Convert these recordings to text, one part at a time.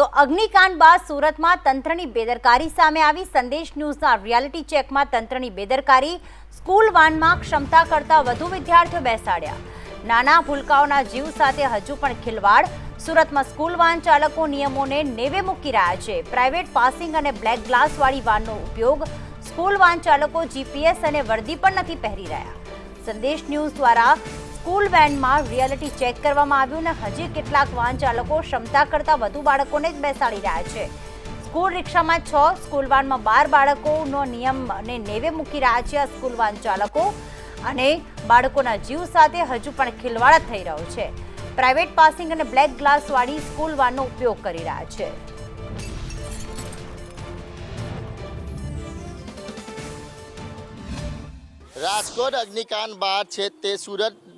તો અગ્નિકાંડ બાદ સુરતમાં તંત્રની બેદરકારી સામે આવી. સંદેશ ન્યૂઝના રિયાલિટી ચેકમાં તંત્રની બેદરકારી. સ્કૂલ વાનમાં ક્ષમતા કરતાં વધુ વિદ્યાર્થીઓ બેસાડ્યા. નાના ભૂલકાઓના જીવ સાથે હજુ પણ ખિલવાડ. સુરતમાં સ્કૂલ વાન ચાલકો નિયમોને નેવે મૂકી રહ્યા છે. પ્રાઇવેટ પાસિંગ અને બ્લેક ગ્લાસવાળી વાનનો ઉપયોગ. સ્કૂલ વાન ચાલકો જીપીએસ અને વર્દી પણ નથી પહેરી રહ્યા. સંદેશ ન્યૂઝ દ્વારા સ્કૂલ વેનમાં રિયાલિટી ચેક કરવામાં આવ્યું અને હજી કેટલાક વાહન ચાલકો ક્ષમતા કરતાં વધુ બાળકોને જ બેસાડી રહ્યા છે. સ્કૂલ રિક્ષામાં છ, સ્કૂલ વાનમાં બાર બાળકોનો નિયમને નેવે મૂકી રહ્યા છે આ સ્કૂલ વાન ચાલકો અને બાળકોના જીવ સાથે હજુ પણ ખિલવાડ થઈ રહ્યો છે. પ્રાઇવેટ પાસિંગ અને બ્લેક ગ્લાસવાળી સ્કૂલ વાનનો ઉપયોગ કરી રહ્યા છે. રાજકોટ અગ્નિકાંડ બાદ છે તે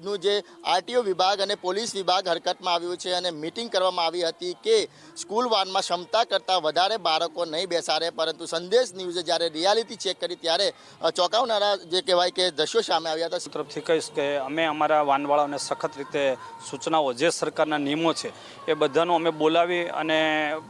સુરતનું જે આરટીઓ વિભાગ અને પોલીસ વિભાગ હરકતમાં આવ્યું છે અને મિટિંગ કરવામાં આવી હતી કે સ્કૂલ વાનમાં ક્ષમતા કરતાં વધારે બાળકો નહીં બેસાડે, પરંતુ સંદેશ ન્યૂઝે જ્યારે રિયાલિટી ચેક કરી ત્યારે ચોંકાવનારા જે કહેવાય કે દ્રશ્યો સામે આવ્યા હતા. તરફથી કહીશ કે અમે અમારા વાનવાળાઓને સખત રીતે સૂચનાઓ, જે સરકારના નિયમો છે, એ બધાનું અમે બોલાવી અને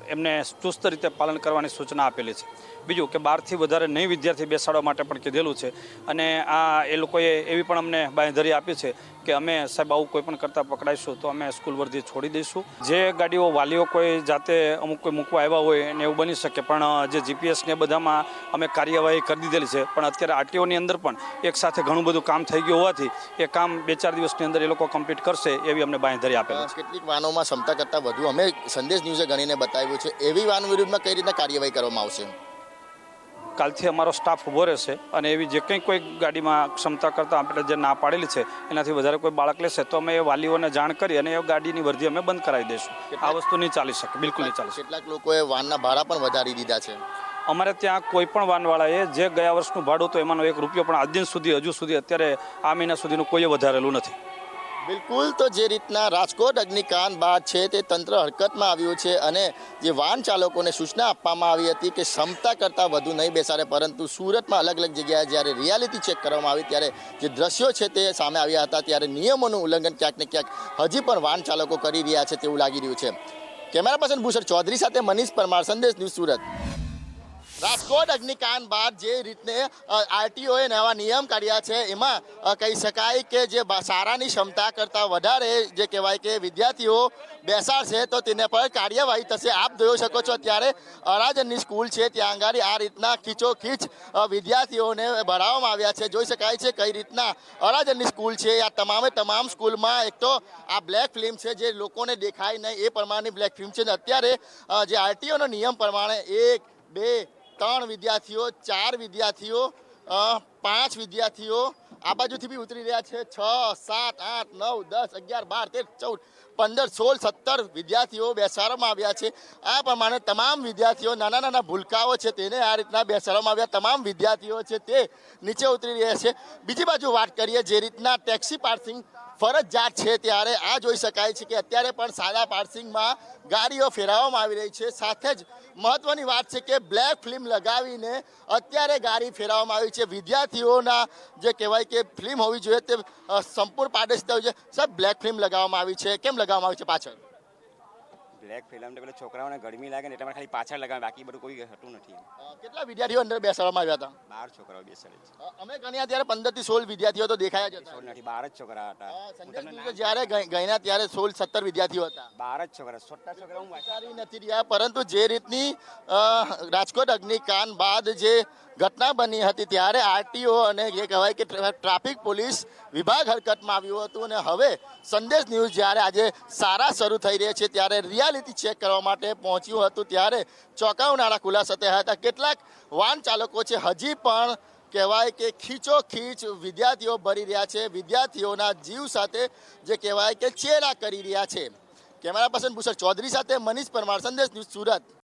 એમને ચુસ્ત રીતે પાલન કરવાની સૂચના આપેલી છે. બીજું કે બારથી વધારે નહીં વિદ્યાર્થી બેસાડવા માટે પણ કીધેલું છે. અને આ એ લોકોએ એવી પણ અમને બાંયધરી આપી છે કે અમે સાહેબ આવું કોઈ પણ કરતાં પકડાઈશું તો અમે સ્કૂલ વર્ધી છોડી દઈશું. જે ગાડીઓ વાલીઓ કોઈ જાતે અમુક કોઈ મૂકવા આવ્યા હોય અને એવું બની શકે, પણ જે જીપીએસ ને બધામાં અમે કાર્યવાહી કરી દીધેલી છે. પણ અત્યારે આરટીઓની અંદર પણ એક સાથે ઘણું બધું કામ થઈ ગયું હોવાથી એ કામ બે ચાર દિવસની અંદર એ લોકો કમ્પ્લીટ કરશે એવી અમને બાંયધરી આપેલી છે. કેટલીક વાનોમાં ક્ષમતા કરતાં વધુ અમે સંદેશ ન્યૂઝે ગણીને બતાવ્યું છે. એવી વાન વિરુદ્ધમાં કઈ રીતના કાર્યવાહી કરવામાં આવશે? કાલથી અમારો સ્ટાફ ઊભો રહેશે અને એવી જે કંઈ કોઈ ગાડીમાં ક્ષમતા કરતાં આપણે જે ના પાડેલી છે એનાથી વધારે કોઈ બાળક લેશે તો અમે એ વાલીઓને જાણ કરી અને એ ગાડીની વરધી અમે બંધ કરાવી દઈશું. આ વસ્તુ નહીં ચાલી શકે બિલકુલ નહીં ચાલી શકે. કેટલાક લોકોએ વાનના ભાડા પણ વધારી દીધા છે? અમારે ત્યાં કોઈ પણ વાનવાળાએ જે ગયા વર્ષનું ભાડું તો એમાંનો એક રૂપિયો પણ આજ દિન સુધી હજુ સુધી અત્યારે આ મહિના સુધીનું કોઈએ વધારેલું નથી. બિલકુલ, તો જે રીતના રાજકોટ અગ્નિકાંડ બાદ છે તે તંત્ર હરકતમાં આવ્યું છે અને જે વાહન ચાલકોને સૂચના આપવામાં આવી હતી કે ક્ષમતા કરતાં વધુ નહીં બેસાડે, પરંતુ સુરતમાં અલગ અલગ જગ્યાએ જ્યારે રિયાલિટી ચેક કરવામાં આવી ત્યારે જે દ્રશ્યો છે તે સામે આવ્યા હતા, ત્યારે નિયમોનું ઉલ્લંઘન ક્યાંક ને ક્યાંક હજી પણ વાહન ચાલકો કરી રહ્યા છે તેવું લાગી રહ્યું છે. કેમેરા પર્સન ભૂષણ ચૌધરી સાથે મનીષ પરમાર, સંદેશ ન્યૂઝ સુરત. રાજકોટ અગ્નિકાંડ બાદ જે રીતને આરટીઓએ નવા નિયમ કાઢ્યા છે, એમાં કહી શકાય કે જે સારાની ક્ષમતા કરતાં વધારે જે કહેવાય કે વિદ્યાર્થીઓ બેસાડશે તો તેને પર કાર્યવાહી થશે. આપ જોઈ શકો છો ત્યારે અરાજનની સ્કૂલ છે, ત્યાં આગળ આ રીતના ખીચોખીચ વિદ્યાર્થીઓને ભરાવવામાં આવ્યા છે. જોઈ શકાય છે કઈ રીતના અરાજનની સ્કૂલ છે, આ તમામે તમામ સ્કૂલમાં એક તો આ બ્લેક ફિલ્મ છે, જે લોકોને દેખાય નહીં, એ પ્રમાણેની બ્લેક ફિલ્મ છે. અત્યારે જે આરટીઓનો નિયમ પ્રમાણે એક, બે ત્રણ વિદ્યાર્થીઓ, ચાર વિદ્યાર્થીઓ પાંચ વિદ્યાર્થીઓ આ બાજુથી બી ઉતરી રહ્યા છે. છ, સાત, આઠ, નવ, દસ, અગિયાર, બાર, તેર, ચૌદ પંદર, સોળ, સત્તર વિદ્યાર્થીઓ બેસાડવામાં આવ્યા છે. આ પ્રમાણે તમામ વિદ્યાર્થીઓ નાના નાના ભૂલકાઓ છે તેને આ રીતના બેસાડવામાં આવ્યા. તમામ વિદ્યાર્થીઓ છે તે નીચે ઉતરી રહ્યા છે. બીજી બાજુ વાત કરીએ, જે રીતના ટેક્સી પાર્સિંગ ફરજિયાત છે ત્યારે આ જોઈ શકાય છે કે અત્યારે પણ સાદા પાર્સિંગમાં ગાડીઓ ફેરવવામાં આવી રહી છે. સાથે જ મહત્વની વાત છે કે બ્લેક ફિલ્મ લગાવીને અત્યારે ગાડી ફેરવવામાં આવી છે. વિદ્યાર્થીઓના જે કહેવાય કે ફિલ્મ હોવી જોઈએ તે સંપૂર્ણ પારદર્શિતા હોવી જોઈએ. સાહેબ બ્લેક ફિલ્મ લગાવવામાં આવી છે. કેમ લગાવવામાં આવ્યું છે પાછળ? બ્લેક ફિલ્મ પેલા છોકરાઓને ગરમી લાગે ને એટલે માટે ખાલી પાછળ લગાવે બાકી બધું કોઈ હતું નથી કેટલા વિદ્યાર્થીઓ અંદર બેસાડવામાં આવ્યા હતા? બાર છોકરાઓ બેસાડે છે. અમે ગણ્યા ત્યારે પંદરથી સોળ વિદ્યાર્થીઓ તો દેખાયા જ સોળ નથી બાર જ છોકરા હતા. જ્યારે ગણ્યા ત્યારે સોળ સત્તર વિદ્યાર્થીઓ હતા. બાર જ છોકરા છોટા છોકરા હું નથી રહ્યા પરંતુ જે રીતની રાજકોટ અગ્નિકાંડ બાદ જે ઘટના બની હતી ત્યારે આરટીઓ અને જે કહેવાય કે ટ્રાફિક પોલીસ વિભાગ હરકતમાં આવ્યું હતું અને હવે સંદેશ ન્યૂઝ જ્યારે આજે સારા શરૂ થઈ રહ્યા છે ત્યારે રિયાલિટી ચેક કરવા માટે પહોંચ્યું હતું ત્યારે ચોંકાવનારા ખુલાસા થયા હતા. કેટલાક વાહન ચાલકો છે, હજી પણ કહેવાય કે ખીચો ખીચ વિદ્યાર્થીઓ ભરી રહ્યા છે. વિદ્યાર્થીઓના જીવ સાથે જે કહેવાય કે ચેડા કરી રહ્યા છે. કેમેરા પર્સન ભૂષણ ચૌધરી સાથે મનીષ પરમાર, સંદેશ ન્યૂઝ સુરત.